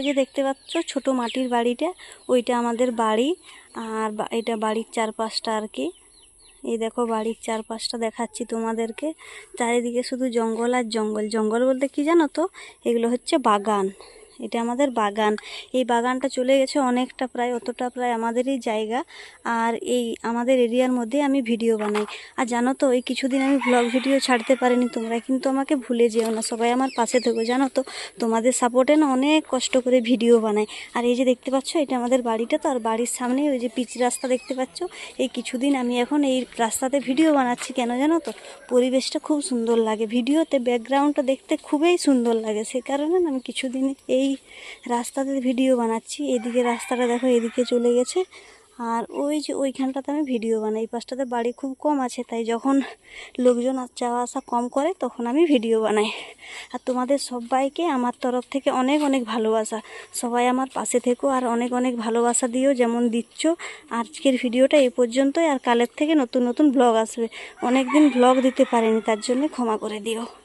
ওই যে দেখতে পাচ্ছ ছোট মাটির বাড়িটা, ওইটা আমাদের বাড়ি। আর এটা বাড়ির চারপাশটা আর কি। এই দেখো বাড়ির চারপাশটা দেখাচ্ছি তোমাদেরকে। চারিদিকে শুধু জঙ্গল আর জঙ্গল। জঙ্গল বলতে কি জানো তো? এগুলো হচ্ছে বাগান। এটা আমাদের বাগান। এই বাগানটা চলে গেছে অনেকটা প্রায়, অতটা প্রায় আমাদেরই জায়গা। আর এই আমাদের এরিয়ার মধ্যে আমি ভিডিও বানাই। আর জানো তো, এই কিছুদিন আমি ব্লগ ভিডিও ছাড়তে পারিনি, তোমরা কিন্তু আমাকে ভুলে যেও না। সবাই আমার পাশে থেকো, জানো তো। তোমাদের সাপোর্টে না অনেক কষ্ট করে ভিডিও বানাই। আর এই যে দেখতে পাচ্ছ, এটা আমাদের বাড়িটা তো, আর বাড়ির সামনে ওই যে পিচ রাস্তা দেখতে পাচ্ছ। এই কিছুদিন আমি এখন এই রাস্তাতে ভিডিও বানাচ্ছি, কেন জানো তো? পরিবেশটা খুব সুন্দর লাগে। ভিডিওতে ব্যাকগ্রাউন্ডটা দেখতে খুবই সুন্দর লাগে। সে কারণে আমি কিছুদিন এই রাস্তাতে ভিডিও বানাচ্ছি। এদিকে রাস্তাটা দেখো, এদিকে চলে গেছে। আর ওই যে ওইখানটাতে আমি ভিডিও বানাই। পাশটাতে বাড়ি খুব কম আছে, তাই যখন লোকজন যাওয়া আসা কম করে, তখন আমি ভিডিও বানাই। আর তোমাদের সবাইকে আমার তরফ থেকে অনেক অনেক ভালোবাসা। সবাই আমার পাশে থেকো আর অনেক অনেক ভালোবাসা দিও যেমন দিচ্ছ। আজকের ভিডিওটা এই পর্যন্তই, আর কালের থেকে নতুন নতুন ব্লগ আসবে। অনেক দিন ব্লগ দিতে পারিনি, তার জন্য ক্ষমা করে দিও।